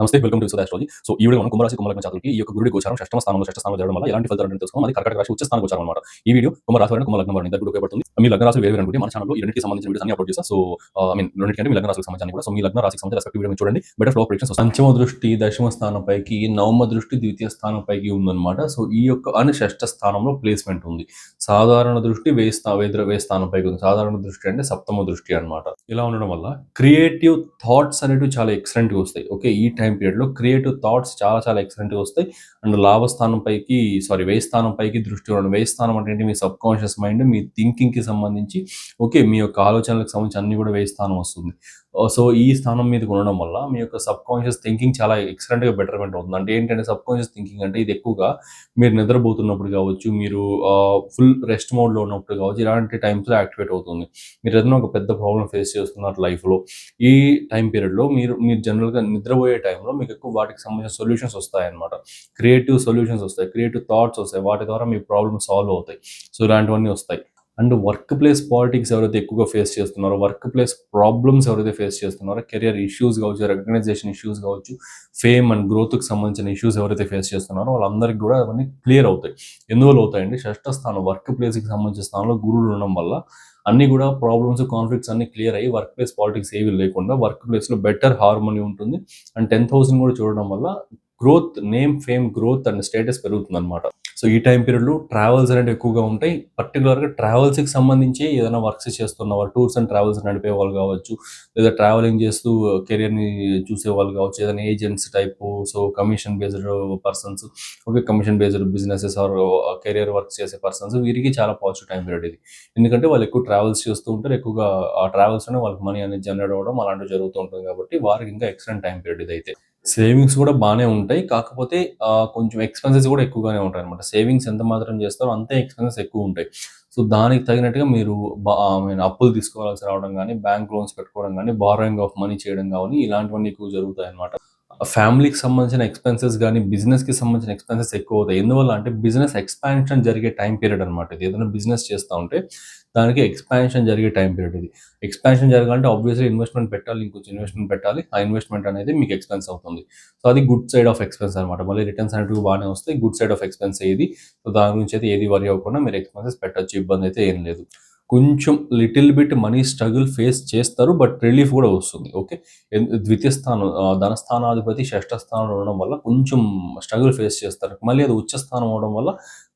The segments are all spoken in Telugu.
నమస్తే వెల్కమ్ టు ఆస్ట్రాలజీ సో ఈ వీడియో మనం కుంభరాశి కుంభలగ్న జాతకులకి ఈ యొక్క గురుడి గోచారం షష్టమ స్థానంలో షష్ట స్థానంలో జరగడం వల్ల ఎలాంటి ఫలితాలు తెలుసుకోవాలి అది కర్కటక రాశి ఉచ్చ స్థానం గోచారం అనమాట ఈ వీడియో కుంభరాశి వారిని కుంభలగ్నం వారిని దగ్గర ఉపయోగపడుతుంది. మీ లగ్న రాశి వేరే అనుకుంటే మన ఛానల్లో ఈ రెండింటికి సంబంధించిన వీడియోస్ అన్ని అప్లోడ్ చేస్తా. సో ఐ మీన్ రెండింటికంటే మీ లగ్న రాశికి సంబంధించిన కూడా. సో మీ లగ్న రాశికి సంబంధించిన రెస్పెక్ట్ వీడియో చూడండి. బెటర్ ఫ్లో ప్రిడిక్షన్స్ పంచమ దృష్టి దశమ స్థానంపైకి నవమ దృష్టి ద్వితీయ స్థానంపైకి ఉందన్నమాట. సో ఈ యొక్క అని షష్ట స్థానంలో ప్లేస్మెంట్ ఉంది. సాధారణ దృష్టి వేస్తా వేద్ర వే స్థానంపైకి ఉంది. సాధారణ దృష్టి అంటే సప్తమ దృష్టి అనమాట ఇలా ఉండడం వల్ల క్రియేటివ్ థాట్స్ అనేవి చాలా ఎక్సలెంట్గా వస్తాయి. ఓకే ఈ టైం టైం పీరియడ్లో క్రియేటివ్ థాట్స్ చాలా చాలా ఎక్సలెంట్గా వస్తాయి అండ్ లాభస్థానం పైకి సారీ వేయి స్థానం పైకి దృష్టి ఉండడం వేయి స్థానం అంటే ఏంటి? మీ సబ్ కాన్షియస్ మైండ్ మీ థింకింగ్కి సంబంధించి ఓకే మీ యొక్క ఆలోచనలకు సంబంధించి అన్ని కూడా వేయి స్థానం వస్తుంది Uh, సో ఈ స్థానం మీద ఉండడం వల్ల మీ యొక్క సబ్ కాన్షియస్ థింకింగ్ చాలా ఎక్సలెంట్గా బెటర్మెంట్ అవుతుంది. అంటే ఏంటంటే సబ్ కాన్షియస్ థింకింగ్ అంటే ఇది ఎక్కువగా మీరు నిద్రపోతున్నప్పుడు కావచ్చు మీరు ఫుల్ రెస్ట్ మోడ్లో ఉన్నప్పుడు కావచ్చు ఇలాంటి టైమ్స్లో యాక్టివేట్ అవుతుంది. మీరు ఏదైనా ఒక పెద్ద ప్రాబ్లం ఫేస్ చేస్తున్నారు లైఫ్లో ఈ టైం పీరియడ్లో మీరు మీరు జనరల్గా నిద్రపోయే టైంలో మీకు ఎక్కువ వాటికి సంబంధించిన సొల్యూషన్స్ వస్తాయన్నమాట. క్రియేటివ్ సొల్యూషన్స్ వస్తాయి క్రియేటివ్ థాట్స్ వస్తాయి వాటి ద్వారా మీ ప్రాబ్లమ్ సాల్వ్ అవుతాయి. సో ఇలాంటివన్నీ వస్తాయి. అండ్ వర్క్ ప్లేస్ పాలిటిక్స్ ఎవరైతే ఎక్కువగా ఫేస్ చేస్తున్నారో వర్క్ ప్లేస్ ప్రాబ్లమ్స్ ఎవరైతే ఫేస్ చేస్తున్నారో కెరియర్ ఇష్యూస్ కావచ్చు రికగ్నైజేషన్ ఇష్యూస్ కావచ్చు ఫేమ్ అండ్ గ్రోత్కి సంబంధించిన ఇష్యూస్ ఎవరైతే ఫేస్ చేస్తున్నారో వాళ్ళందరికీ కూడా అవన్నీ క్లియర్ అవుతాయి. ఎందువల్ల అవుతాయండి షష్ట స్థానం వర్క్ ప్లేస్కి సంబంధించిన స్థానంలో గురువులు ఉండడం వల్ల అన్ని కూడా ప్రాబ్లమ్స్ కాన్ఫ్లిక్ట్స్ అన్ని క్లియర్ అయ్యి వర్క్ ప్లేస్ పాలిటిక్స్ ఏవి లేకుండా వర్క్ ప్లేస్లో బెటర్ హార్మోనీ ఉంటుంది. అండ్ టెన్ థౌసండ్ కూడా చూడడం వల్ల growth name fame growth and status పెరుగుతుంది అనమాట సో ఈ టైం పీరియడ్లో ట్రావెల్స్ అనేవి ఎక్కువగా ఉంటాయి. పర్టికులర్గా ట్రావెల్స్కి సంబంధించి ఏదైనా వర్క్స్ చేస్తున్న వాళ్ళు టూర్స్ అండ్ ట్రావెల్స్ నడిపే వాళ్ళు కావచ్చు లేదా ట్రావెలింగ్ చేస్తూ uh, కెరియర్ని చూసే వాళ్ళు కావచ్చు ఏదైనా agents type so commission based persons okay commission based businesses or career works చేసే పర్సన్స్ వీరికి చాలా పాజిటివ్ టైం పీరియడ్ ఇది. ఎందుకంటే వాళ్ళు ఎక్కువ ట్రావెల్స్ చేస్తూ ఉంటారు ఎక్కువగా ఆ ట్రావెల్స్లోనే వాళ్ళకి మనీ అనేది జనరేట్ అవ్వడం అలాంటివి జరుగుతూ ఉంటుంది కాబట్టి వారికి ఇంకా ఎక్సలెంట్ టైం పీరియడ్ ఇది అయితే. సేవింగ్స్ కూడా బాగానే ఉంటాయి. కాకపోతే కొంచెం ఎక్స్పెన్సెస్ కూడా ఎక్కువగానే ఉంటాయి అనమాట సేవింగ్స్ ఎంత మాత్రం చేస్తారో అంతే ఎక్స్పెన్సెస్ ఎక్కువ ఉంటాయి. సో దానికి తగినట్టుగా మీరు బా- అప్పులు తీసుకోవాల్సి రావడం కానీ బ్యాంక్ లోన్స్ పెట్టుకోవడం కానీ బారోయింగ్ ఆఫ్ మనీ చేయడం కానీ ఇలాంటివన్నీ ఎక్కువ జరుగుతాయి అనమాట ఫ్యామిలీకి సంబంధించిన ఎక్స్పెన్సెస్ కానీ బిజినెస్కి సంబంధించిన ఎక్స్పెన్సెస్ ఎక్కువ అవుతాయి. ఎందువల్ల అంటే బిజినెస్ ఎక్స్పాన్షన్ జరిగే టైం పీరియడ్ అనమాట ఇది. ఏదైనా బిజినెస్ చేస్తూ ఉంటే దానికి ఎక్స్పాన్షన్ జరిగే టైం పీరియడ్ ఇది. ఎక్స్పాన్షన్ జరగాలంటే ఆబ్వియస్లీ ఇన్వెస్ట్మెంట్ పెట్టాలి ఇంకొంచెం ఇన్వెస్ట్మెంట్ పెట్టాలి. ఆ ఇన్వెస్ట్మెంట్ అనేది మీకు ఎక్స్పెన్స్ అవుతుంది. సో అది గుడ్ సైడ్ ఆఫ్ ఎక్స్పెన్స్ అనమాట మళ్ళీ రిటర్న్స్ అనేటివి బాగానే వస్తాయి. గుడ్ సైడ్ ఆఫ్ ఎక్స్పెన్స్ ఇది సో దాని గురించి అయితే ఏది వరి అవ్వకుండా మీరు ఎక్స్పెన్సెస్ పెట్టచ్చు. ఇబ్బంది అయితే ఏం లేదు. కొంచెం little bit money struggle face చేస్తారు బట్ రిలీఫ్ కూడా వస్తుంది. ఓకే? ద్వితీయ స్థానం ధనస్థానాధిపతి షష్ఠ స్థానంలో ఉండడం వల్ల కొంచెం స్ట్రగుల్ ఫేస్ చేస్తారు. మళ్ళీ అది ఉచ్చ స్థానం అవడం వల్ల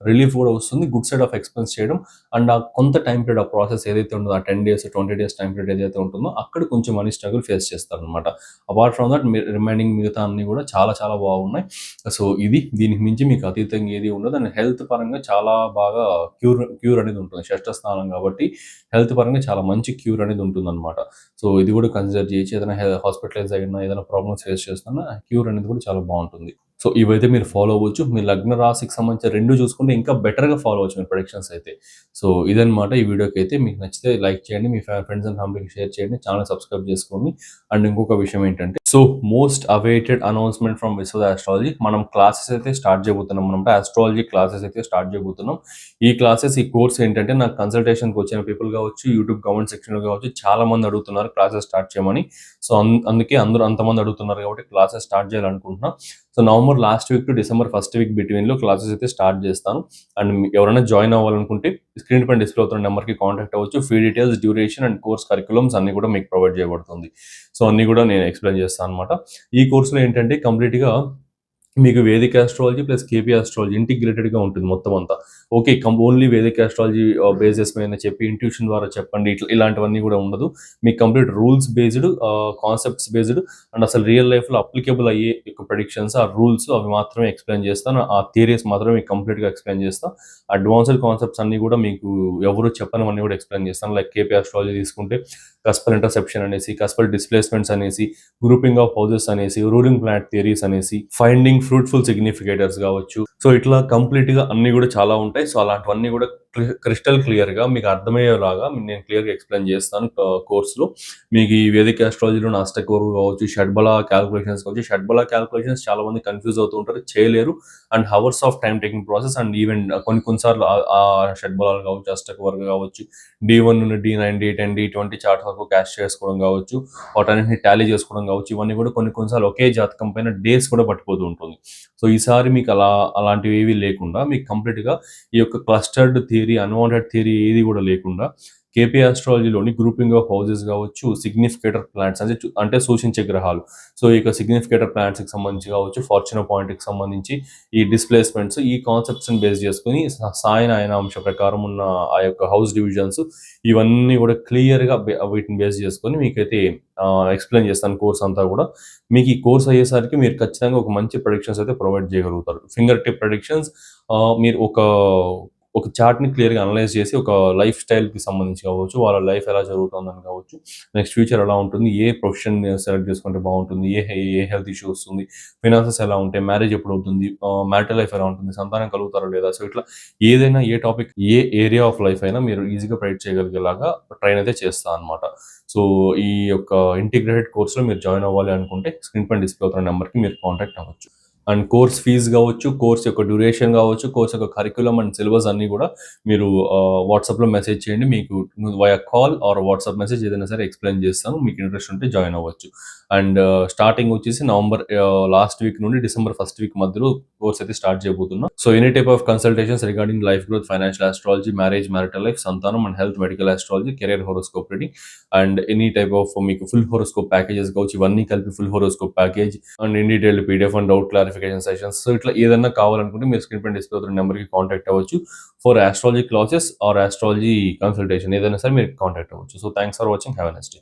రిలీఫ్ కూడా వస్తుంది. గుడ్ సైడ్ ఆఫ్ ఎక్స్పెన్స్ చేయడం అండ్ ఆ కొంత టైం పీరియడ్ ఆ ప్రాసెస్ ఏదైతే ఉంటుందో ఆ ten days twenty days time period ఏదైతే ఉంటుందో అక్కడ కొంచెం మనీ స్ట్రగుల్ ఫేస్ చేస్తారు అనమాట అపార్ట్ ఫ్రమ్ దట్ రిమైనింగ్ మిగతా అన్ని కూడా చాలా చాలా బాగున్నాయి. సో ఇది దీనికి మించి మీకు అతీతంగా ఏది ఉండదు. అండ్ హెల్త్ పరంగా చాలా బాగా క్యూర్ క్యూర్ అనేది ఉంటుంది. షష్ఠ స్థానం కాబట్టి హెల్త్ పరంగా చాలా మంచి క్యూర్ అనేది ఉంటుంది అనమాట సో ఇది కూడా కన్సిడర్ చేయొచ్చు ఏదైనా హాస్పిటలైజ్ అయినా ఏదైనా ప్రాబ్లమ్స్ ఫేస్ చేస్తున్నా క్యూర్ అనేది కూడా చాలా బాగుంటుంది. సో ఇవైతే మీరు ఫాలో అవ్వచ్చు. మీ లగ్న రాశికి సంబంధించిన రెండు చూసుకుంటే ఇంకా బెటర్గా ఫాలో అవ్వచ్చు మీ ప్రొడిక్షన్స్ అయితే. సో ఇదనమాట ఈ వీడియోకి అయితే మీకు నచ్చితే లైక్ చేయండి. మీ ఫ్రెండ్స్ అండ్ ఫ్యామిలీకి షేర్ చేయండి. ఛానల్ సబ్స్క్రైబ్ చేసుకోండి. అండ్ ఇంకొక విషయం ఏంటంటే so most awaited announcement from Vishwa astrology మనం క్లాసెస్ అయితే స్టార్ట్ చేయబోతున్నాం మనం ఆస్ట్రాలజీ క్లాసెస్ అయితే స్టార్ట్ చేయబోతున్నాం. ఈ క్లాసెస్ ఈ కోర్స్ ఏంటంటే నాకు కన్సల్టేషన్కి వచ్చిన పీపుల్ కావచ్చు యూట్యూబ్ కామెంట్ సెక్షన్లో కావచ్చు చాలా మంది అడుగుతున్నారు క్లాసెస్ స్టార్ట్ చేయమని. సో అందుకే అందరూ అంతమంది అడుగుతున్నారు కాబట్టి క్లాసెస్ స్టార్ట్ చేయాలనుకుంటున్నాం. So November last week to December first week బిట్వీన్లో classes అయితే స్టార్ట్ చేస్తాను. అండ్ ఎవరైనా జాయిన్ అవ్వాలనుకుంటే స్క్రీన్ పైన డిస్ప్లే అవుతున్న నెంబర్కి కాంటాక్ట్ అవ్వచ్చు. Fee details duration and course curriculums అన్ని కూడా మీకు ప్రొవైడ్ చేయబడుతుంది. సో అన్ని కూడా నేను ఎక్స్ప్లెయిన్ చేస్తాను. అనమాట ఈ కోర్సులో ఏంటంటే కంప్లీట్గా మీకు Vedic astrology plus KP astrology ఇంటిగ్రేటెడ్గా ఉంటుంది మొత్తం అంతా. Okay come only Vedic astrology bases మీద చెప్పి ఇంట్యూషన్ ద్వారా చెప్పండి ఇట్లా ఇలాంటివన్నీ కూడా ఉండదు. మీకు complete rules based concepts based and అసలు రియల్ లైఫ్లో అప్లికేబుల్ అయ్యే యొక్క ప్రొడిక్షన్స్ ఆ రూల్స్ అవి మాత్రమే ఎక్స్ప్లెయిన్ చేస్తాను. ఆ థియరీస్ మాత్రమే మీకు కంప్లీట్గా ఎక్స్ప్లెయిన్ చేస్తాను అడ్వాన్స్డ్ కాన్సెప్ట్స్ అన్ని కూడా మీకు ఎవరు చెప్పనివన్నీ కూడా ఎక్స్ప్లెయిన్ చేస్తాను. లైక్ కేపీ ఆస్ట్రాలజీ తీసుకుంటే కస్పల్ ఇంటర్సెప్షన్ అనేసి కస్పల్ డిస్ప్లేస్మెంట్స్ అనేసి గ్రూపింగ్ ఆఫ్ హౌజెస్ అనేసి రూలింగ్ ప్లాంట్ థియరీస్ అనేసి ఫైండింగ్ ఫ్రూట్ఫుల్ సిగ్నిఫికేటర్స్ కావచ్చు. సో ఇట్లా కంప్లీట్గా అన్ని కూడా చాలా ఉంటాయి. సో అలాంటివన్నీ కూడా క్రిస్టల్ క్లియర్గా మీకు అర్థమయ్యేలాగా నేను క్లియర్గా ఎక్స్ప్లెయిన్ చేస్తాను కోర్సులో. మీకు ఈ వేదిక ఆస్ట్రాలజీలో నాస్టెక్ కావచ్చు షడ్బల క్యాల్కులేషన్స్ కావచ్చు. షడ్బల క్యాల్కులేషన్స్ చాలా మంది కన్ఫ్యూజ్ అవుతూ ఉంటారు చేయలేరు. And hours of time taking process and even కొన్ని కొన్నిసార్లు ఆ- షడ్బలాలు కావచ్చు అష్టక్ కావచ్చు డి వన్ నుండి D nine D ten D twenty chart వరకు క్యాష్ చేసుకోవడం కావచ్చు వాటన్నింటిని టాలీ చేసుకోవడం కావచ్చు ఇవన్నీ కూడా కొన్ని కొన్నిసార్లు ఒకే జాతకం పైన డేస్ కూడా పట్టిపోతూ ఉంటుంది. సో ఈసారి మీకు అలా అలాంటివి ఏవి లేకుండా మీకు కంప్లీట్గా ఈ యొక్క క్లస్టర్డ్ థియరీ అన్వాంటెడ్ థియరీ ఏది కూడా లేకుండా కేపీ ఆస్ట్రాలజీలోని గ్రూపింగ్ ఆఫ్ హౌజెస్ కావచ్చు సిగ్నిఫికేటర్ ప్లాంట్స్ అంటే అంటే సూచించే గ్రహాలు. సో ఇక సిగ్నిఫికేటర్ ప్లాంట్స్కి సంబంధించి కావచ్చు ఫార్చునర్ పాయింట్కి సంబంధించి ఈ డిస్ప్లేస్మెంట్స్ ఈ కాన్సెప్ట్స్ని బేస్ చేసుకుని సాయన ఆయన అంశ ప్రకారం ఉన్న ఆ యొక్క హౌస్ డివిజన్స్ ఇవన్నీ కూడా క్లియర్గా వీటిని బేస్ చేసుకొని మీకైతే ఎక్స్ప్లెయిన్ చేస్తాను కోర్స్ అంతా కూడా. మీకు ఈ కోర్స్ అయ్యేసరికి మీరు ఖచ్చితంగా ఒక మంచి ప్రొడిక్షన్స్ అయితే ప్రొవైడ్ చేయగలుగుతారు. ఫింగర్ టిప్ ప్రొడిక్షన్స్ మీరు ఒక ఒక చార్ట్ని క్లియర్గా అనలైజ్ చేసి ఒక లైఫ్ స్టైల్కి సంబంధించి కావచ్చు వాళ్ళ లైఫ్ ఎలా జరుగుతుందని కావచ్చు నెక్స్ట్ ఫ్యూచర్ ఎలా ఉంటుంది ఏ ప్రొఫెషన్ సెలెక్ట్ చేసుకుంటే బాగుంటుంది ఏ ఏ హెల్త్ ఇష్యూ వస్తుంది ఫినాన్సెస్ ఎలా ఉంటాయి మ్యారేజ్ ఎప్పుడు అవుతుంది మ్యారిటల్ లైఫ్ ఎలా ఉంటుంది సంతానం కలుగుతారా లేదా సో ఇట్లా ఏదైనా ఏ టాపిక్ ఏ ఏరియా ఆఫ్ లైఫ్ అయినా మీరు ఈజీగా ప్రైడ్ చేయగలిగేలాగా ట్రైన్ అయితే చేస్తా అనమాట సో ఈ యొక్క ఇంటిగ్రేటెడ్ కోర్స్లో మీరు జాయిన్ అవ్వాలి అనుకుంటే స్క్రీన్ పైన డిస్ప్లే అవుతున్న నెంబర్కి మీరు కాంటాక్ట్ అవ్వచ్చు. అండ్ కోర్స్ ఫీజు కావచ్చు కోర్స్ యొక్క డ్యూరేషన్ కావచ్చు కోర్స్ యొక్క కరికులం అండ్ సిలబస్ అన్నీ కూడా మీరు వాట్సాప్లో మెసేజ్ చేయండి. మీకు via call or WhatsApp message ఏదైనా సరే ఎక్స్ప్లెయిన్ చేస్తాను. మీకు ఇంట్రెస్ట్ ఉంటే జాయిన్ అవ్వచ్చు. అండ్ స్టార్టింగ్ వచ్చేసి నవంబర్ లాస్ట్ వీక్ నుండి డిసెంబర్ ఫస్ట్ వీక్ మధ్యలో కోర్స్ అయితే స్టార్ట్ చేయబోతున్నాం. So any type of consultations regarding life growth financial astrology marriage marital life సంతానం and health medical astrology career horoscope reading and any type of మీకు ఫుల్ హోరోస్కోప్ ప్యాకేజెస్ కావచ్చు ఇవన్నీ కలిపి full horoscope package and in detail PDF and doubt clarification sessions so ఇట్లా ఏదైనా కావాలనుకుంటే మీరు స్క్రీన్ పైన డిస్ప్లే అవుతున్న నెంబర్కి కాంటాక్ట్ అవ్వచ్చు. For astrology classes or astrology consultation ఏదైనా సరే మీరు కాంటాక్ట్ అవ్వచ్చు. So thanks for watching have next day